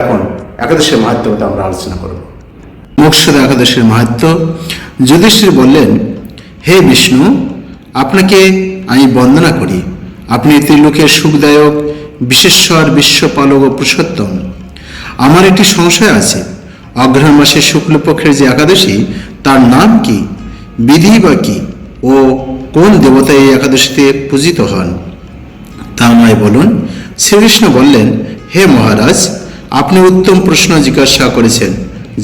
এখন একাদশের মাহাত্ম কথা আমরা আলোচনা করব। মোক্ষদা একাদশের মাহাত্ম যুধিষ্ঠির বললেন, হে বিষ্ণু, আপনাকে আমি বন্দনা করি। আপনি ত্রিলোকের সুখদায়ক, বিশেশ্বর, বিশ্বপালক ও পুরুষোত্তম। আমার একটি সংশয় আছে। অগ্রহণ মাসের শুক্লপক্ষের যে একাদশী, তার নাম কি, বিধি বা কি, ও কোন দেবতা এই একাদশীতে পূজিত হন? তা আমায় বলুন। শ্রীকৃষ্ণ বললেন, হে মহারাজ আপনি উত্তম প্রশ্ন জিজ্ঞাসা করেছেন,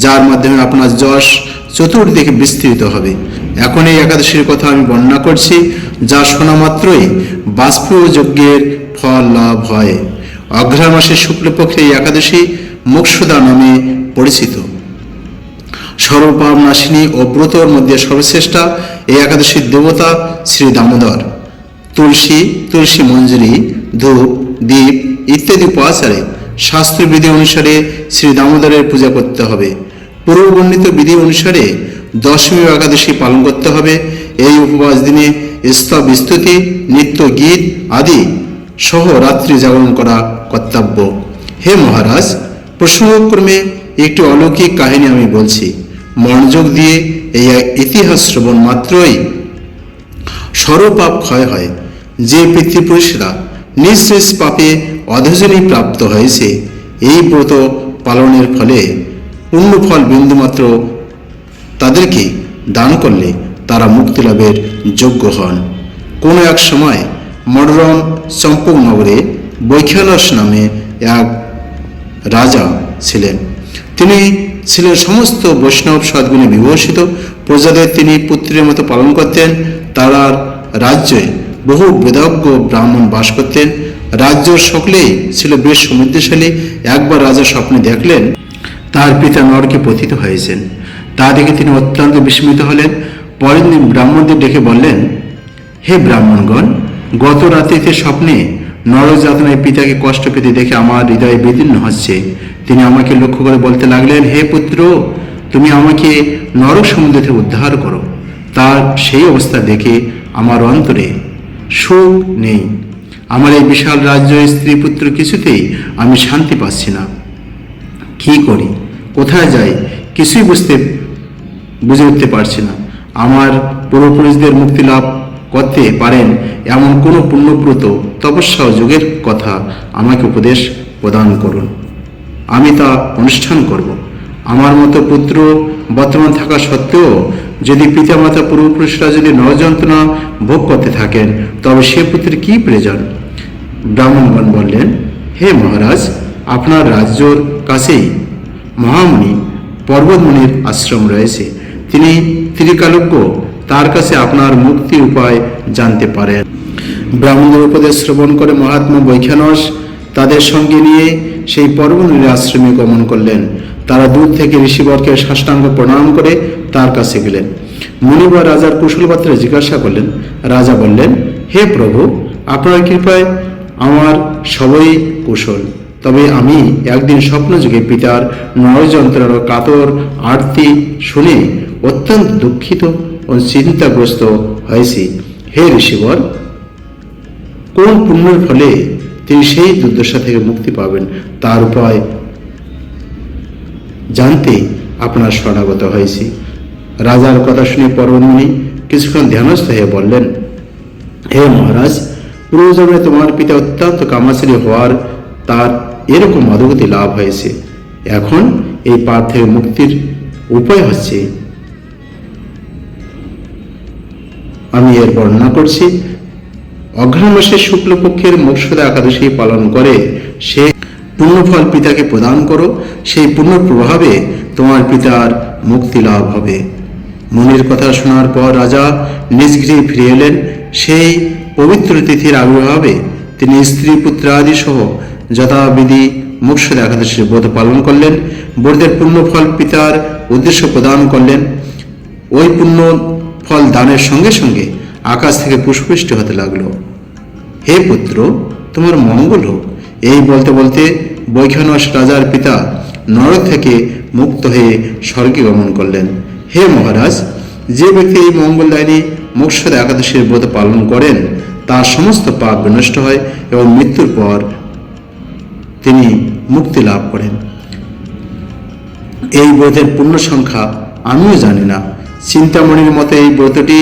যার মাধ্যমে আপনার যশ চতুর্দিকে বিস্তৃত হবে। এখন এই একাদশীর কথা আমি বর্ণনা করছি, যা শোনা মাত্রই বাষ্পীয় যজ্ঞের ফল লাভ হয়। অগ্রহায়ণ মাসের শুক্লপক্ষে এই একাদশী মোক্ষদা নামে পরিচিত। সর্বপাপ নাশিনী ও ব্রতর মধ্যে সর্বশ্রেষ্ঠা এই একাদশীর দেবতা শ্রী দামোদর। তুলসী তুলসী মঞ্জুরি, ধূপ দ্বীপ ইত্যাদি উপাচারে শাস্ত্রবিধি অনুসারে শ্রী দামোদরের পূজা করতে হবে। পূর্ববর্ণিত বিধি অনুসারে দশমী একাদশী পালন করতে হবে। এই উপবাস দিনে স্তব স্তুতি, নিত্য গীত আদি সহ রাত্রি জাগরণ করা কর্তব্য। হে মহারাজ, প্রসঙ্গক্রমে একটি অলৌকিক কাহিনী আমি বলছি। মনোযোগ দিয়ে এই ইতিহাস শ্রবণ মাত্রই সর্বপাপ ক্ষয় হয়। যে পিতৃপুরুষরা নিজ পাপে অধজনী প্রাপ্ত হয়েছে। এই ব্রত পালনের ফলে অন্য ফল বিন্দুমাত্র তাদেরকে দান করলে তারা মুক্তি লাভের যোগ্য হন। কোনো এক সময় মনোরম চম্পকনগরে বৈখ্যানস নামে এক রাজা ছিলেন। তিনি ছিলেন সমস্ত বৈষ্ণব সদ্গুণে বিভূষিত প্রজাদের তিনি পুত্রের মতো পালন করতেন। তার রাজ্যে বহু বেদজ্ঞ ব্রাহ্মণ বাস করতেন। রাজ্য সকলেই ছিল বেশ সমৃদ্ধশালী। একবার রাজা স্বপ্নে দেখলেন, তার পিতা নরকে পতিত হয়েছেন। তা দেখে তিনি অত্যন্ত বিস্মিত হলেন। পরের দিন ব্রাহ্মণদের ডেকে বললেন, হে ব্রাহ্মণগণ, গত রাত্রিতে স্বপ্নে নরযাতনায় পিতাকে কষ্ট পেতে দেখে আমার হৃদয়ে বিদীর্ণ হচ্ছে। তিনি আমাকে লক্ষ্য করে বলতে লাগলেন, হে পুত্র, তুমি আমাকে নরক সমুদ্র থেকে উদ্ধার করো। তার সেই অবস্থা দেখে আমার অন্তরে সুখ নেই। আমার এই বিশাল রাজ্য স্ত্রী পুত্র কিছুতেই আমি শান্তি পাচ্ছি না। কি করি? কোথায় যাই? কিছুই বুঝতে, বুঝে উঠতে পারছি না। আমার পূর্বপুরুষদের মুক্তি লাভ করতে পারেন এমন কোনো পুণ্যব্রত তপস্যা যোগের কথা আমাকে উপদেশ প্রদান করুন। আমি তা অনুষ্ঠান করব। আমার মতো পুত্র বর্তমান থাকা সত্ত্বেও যদি পিতামাতা পূর্বপুরুষরা যদি নরযন্ত্রণা ভোগ করতে থাকেন, তবে সে পুত্রের কি প্রয়োজন? ব্রাহ্মণগণ বললেন, হে মহারাজ, আপনার রাজ্যর কাছেই মহামুনি পর্বতমুনির আশ্রম রয়েছে। তিনি ত্রিকালজ্ঞ, তার কাছে আপনার মুক্তির উপায় জানতে পারেন। ব্রাহ্মণদের উপদেশ শ্রবণ করে মহাত্মা বৈখানস তাদের সঙ্গে নিয়ে সেই পর্বতমুনির আশ্রমে গমন করলেন। তারা দূর থেকে ঋষিবরকে সাষ্টাঙ্গ প্রণাম করে তার কাছে গেলেন। মুনিবর রাজার কুশলপাত্রে জিজ্ঞাসা করলেন। রাজা বললেন, হে প্রভু, আপনার কৃপায় আমার সবই কুশল। তবে আমি একদিন স্বপ্নযুগে পিতার নরযন্ত্রের কাতর আরতি শুনে অত্যন্ত দুঃখিত ও চিন্তাগ্রস্ত হয়েছি। হে ঋষিবর কোন পুণ্যের ফলে তিনি সেই দুর্দশা থেকে মুক্তি পাবেন, তার উপায় জানতে আপনার শরণাগত হয়েছি। রাজার কথা শুনে পর্বতমণি কিছুক্ষণ ধ্যানস্থ হয়ে বললেন, হে মহারাজ পূর্বজন্মে তোমার পিতা অত্যন্ত কামাশ্রী হওয়ার তার এরকম অধগতি লাভ হয়েছে। এখন এই পাপ থেকে মুক্তির উপায় হচ্ছে আমি এর বর্ণনা করছি। অঘ্রাণ মাসের শুক্লপক্ষের মোক্ষদা একাদশী পালন করে সে পুণ্যফল পিতাকে প্রদান করো। সেই পুণ্য প্রভাবে তোমার পিতার মুক্তি লাভ হবে। মনের কথা শোনার পর রাজা নিজ গৃহে ফিরে এলেন। সেই পবিত্র তিথির আবির্ভাবে তিনি স্ত্রী, পুত্র আদি সহ যথাবিধি মোক্ষদা একাদশীর ব্রত পালন করলেন। ব্রতের ফল পিতার উদ্দেশ্য প্রদান করলেন। ওই পুণ্য ফল দানের সঙ্গে সঙ্গে আকাশ থেকে পুষ্পৃষ্টি হতে লাগল। হে পুত্র, তোমার মঙ্গল হোক। এই বলতে বলতে বৈখানস রাজার পিতা নরক থেকে মুক্ত হয়ে স্বর্গে গমন করলেন। হে মহারাজ, যে ব্যক্তি এই মঙ্গলদায়নী মোক্ষদ একাদশীর ব্রত পালন করেন, তার সমস্ত পাপ বিনষ্ট হয় এবং মৃত্যুর পর তিনি মুক্তি লাভ করেন। এই ব্রতের পূর্ণ সংখ্যা আমিও জানি না। চিন্তামণির মতে এই ব্রতটি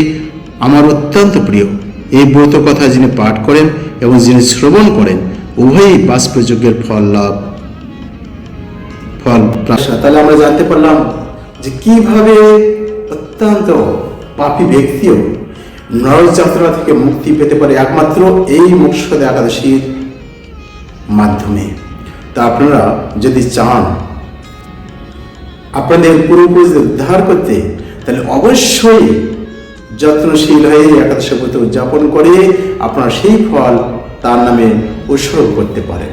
আমার অত্যন্ত প্রিয়। এই ব্রত কথা যিনি পাঠ করেন এবং যিনি শ্রবণ করেন, উভয়ই বাষ্পযজ্ঞের ফল লাভ, ফল আচ্ছা তাহলে আমরা জানতে পারলাম যে কীভাবে অত্যন্ত পাপী ব্যক্তিও নরক যাত্রা থেকে মুক্তি পেতে পারে একমাত্র এই মোক্ষদ একাদশীর মাধ্যমে। তা আপনারা যদি চান, আপনাদের পূর্বপুরুষদের উদ্ধার করতে, তাহলে অবশ্যই যত্নশীল হয়ে একাদশী উদযাপন করে আপনারা সেই ফল তার নামে উৎসর্গ করতে পারেন।